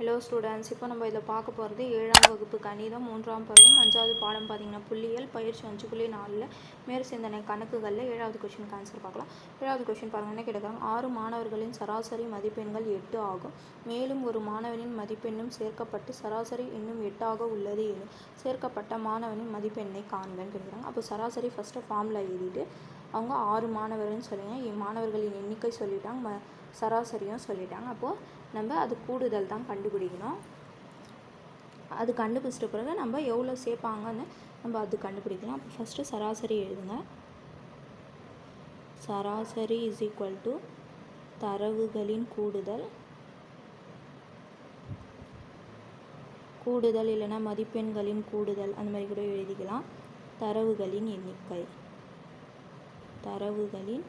Hello students இப்போ நம்ம இதில் பார்க்க போகிறது ஏழாம் வகுப்பு கணிதம் மூன்றாம் பருவம் அஞ்சாவது பாடம் பார்த்தீங்கன்னா புள்ளியல் பயிற்சி அஞ்சு புள்ளி நாலில் மேறு சிந்தனை கணக்குகளில் ஏழாவது கொஷினுக்கு ஆன்சர் பார்க்கலாம். ஏழாவது கொஷின் பாருங்க என்ன கேட்குறாங்க ஆறு மாணவர்களின் சராசரி மதிப்பெண்கள் எட்டு ஆகும். மேலும் ஒரு மாணவனின் மதிப்பெண்ணும் சேர்க்கப்பட்டு சராசரி இன்னும் எட்டாக உள்ளது எனும் சேர்க்கப்பட்ட மாணவனின் மதிப்பெண்ணை காண்கன்னு கேட்குறாங்க அப்போ சராசரி ஃபஸ்ட்டு ஃபார்மில் எழுதிட்டு அவங்க ஆறு மாணவர்கள்னு சொல்லிங்க. மாணவர்களின் எண்ணிக்கை சொல்லிட்டாங்க. ம சராசரியும் சொல்லிட்டாங்க. அப்போது நம்ம அது கூடுதல் தான் கண்டுபிடிக்கணும். அது கண்டுபிடிச்சிட்ட பிறகு நம்ம எவ்வளோ சேர்ப்பாங்கன்னு நம்ம அது கண்டுபிடிக்கலாம். அப்போ ஃபஸ்ட்டு சராசரி எழுதுங்க. சராசரி இஸ் ஈக்குவல் டு தரவுகளின் கூடுதல். கூடுதல் இல்லைன்னா மதிப்பெண்களின் கூடுதல். அந்த மாதிரி கூட எழுதிக்கலாம். தரவுகளின் எண்ணிக்கை. தரவுகளின்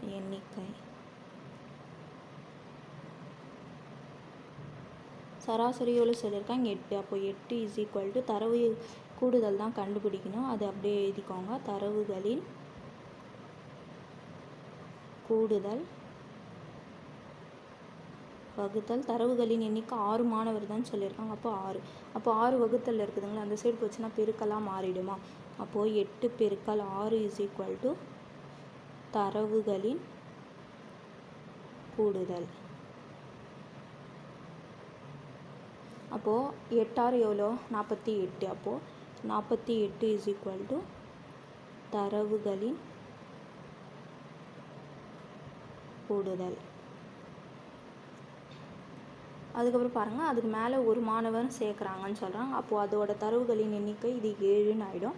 எண்ணிக்கை. சராசரி எவ்வளோ சொல்லியிருக்காங்க எட்டு. அப்போ எட்டு இஸ் ஈக்குவல் டு தரவு கூடுதல் தான் கண்டுபிடிக்கணும். அது அப்படியே எழுதிக்கோங்க. தரவுகளின் கூடுதல் வகுத்தல். தரவுகளின் எண்ணிக்கை ஆறு மாணவர் தான் சொல்லியிருக்காங்க. அப்போ ஆறு. அப்போ ஆறு வகுத்தல் இருக்குதுங்களா? அந்த சைடு போச்சுன்னா பெருக்கெல்லாம் மாறிடுமா? அப்போது எட்டு பெருக்கல் ஆறு இஸ் ஈக்குவல் டு தரவுகளின் கூடுதல். அப்போது எட்டாறு எவ்வளோ? நாற்பத்தி எட்டு. அப்போது நாற்பத்தி எட்டு இஸ் ஈக்குவல் டு தரவுகளின் கூடுதல் அதுக்கப்புறம் பாருங்கள் அதுக்கு மேலே ஒரு மாணவன் சேர்க்குறாங்கன்னு சொல்கிறாங்க அப்போது அதோட தரவுகளின் எண்ணிக்கை இது ஏழுன்னு ஆகிடும்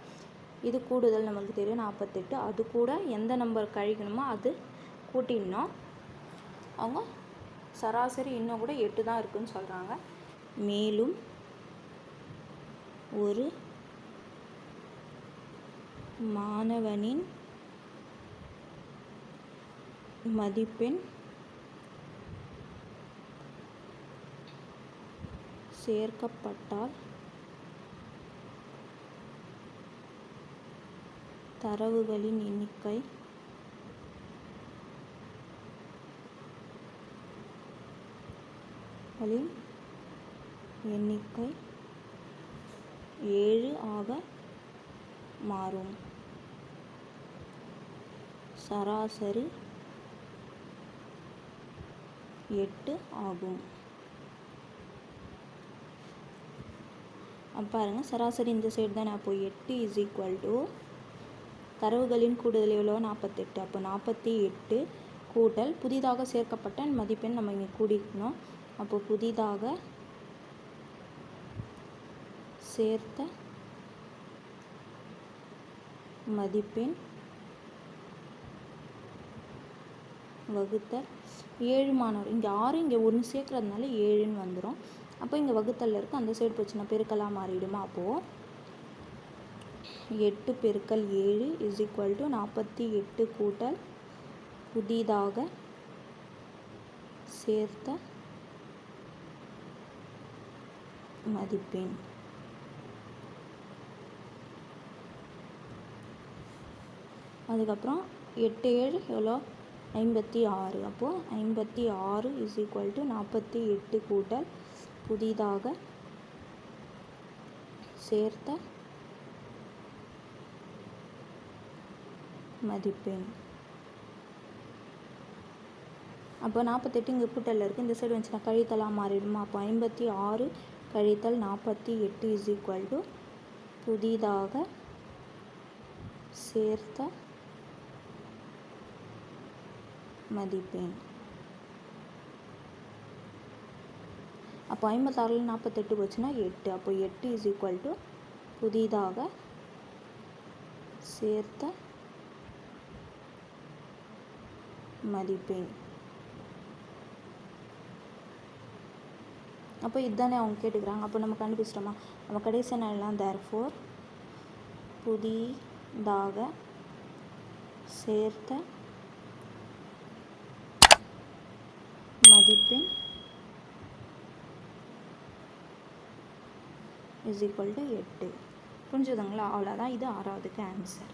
இது கூடுதல் நம்மளுக்கு தெரியும் நாற்பத்தெட்டு. அது கூட எந்த நம்பர் கழிக்கணுமோ அது கூட்டிடணும். அவங்க சராசரி இன்னும் கூட எட்டு தான் இருக்குன்னு சொல்கிறாங்க மேலும் ஒரு மாணவனின் மதிப்பெண் சேர்க்கப்பட்டால் தரவுகளின் எண்ணிக்கை அதில் எண்ணிக்கை ஏழு ஆக மாறும். சராசரி எட்டு ஆகும். பாருங்கள் சராசரி இந்த சைடு தானே. அப்போ எட்டு இஸ் ஈக்குவல் டு தரவுகளின் கூடுதல் எவ்வளோ? நாற்பத்தெட்டு. அப்போ நாற்பத்தி எட்டு கூட்டல் புதிதாக சேர்க்கப்பட்ட மதிப்பெண் நம்ம இங்கே கூடிக்கணும் அப்போ புதிதாக சேர்த்த மதிப்பெண் வகுத்தல் ஏழு மாணவர். இங்கே ஆறு இங்கே ஒன்று சேர்க்குறதுனால ஏழுன்னு வந்துடும் அப்போ இங்கே வகுத்தலில் இருக்குது அந்த சைடு போச்சுன்னா பெருக்கலாக மாறிடுமா? அப்போது எட்டு பெருக்கல் ஏழு இஸ் ஈக்குவல் டு நாற்பத்தி எட்டு கூட்டல் புதிதாக சேர்த்த மதிப்பெண். அதுக்கப்புறம் எட்டு ஏழு எவ்வளோ? ஐம்பத்தி ஆறு. அப்போது ஐம்பத்தி ஆறு இஸ் ஈக்குவல் டு நாற்பத்தி எட்டு கூட்டல் புதிதாக சேர்த்த மதிப்பெண். அப்போ நாற்பத்தெட்டு இங்கே கூட்டலில் இருக்குது இந்த சைடு வந்துச்சுன்னா கழித்தலாக மாறிடுமா? அப்போ ஐம்பத்தி ஆறு கழித்தல் நாற்பத்தி எட்டு இஸ் ஈக்குவல் டு புதிதாக சேர்த்த மதிப்பேன். அப்போ ஐம்பத்தாறில் நாற்பத்தெட்டு போச்சுன்னா எட்டு. அப்போ எட்டு இஸ் ஈக்குவல் டு புதிதாக சேர்த்த மதிப்பேன். அப்போ இதுதானே அவங்க கேட்டுக்கிறாங்க. அப்போ நம்ம கண்டுபிடிச்சிட்டோமா? நம்ம கடைசி நாள்லாம் தேர் ஃபோர் புதிதாக சேர்த்த மதிப்பெண் இஸ் ஈக்குவல் டு எட்டு புரிஞ்சுதுங்களா? அவ்வளோதான் இது ஆறாவதுக்கு ஆன்சர்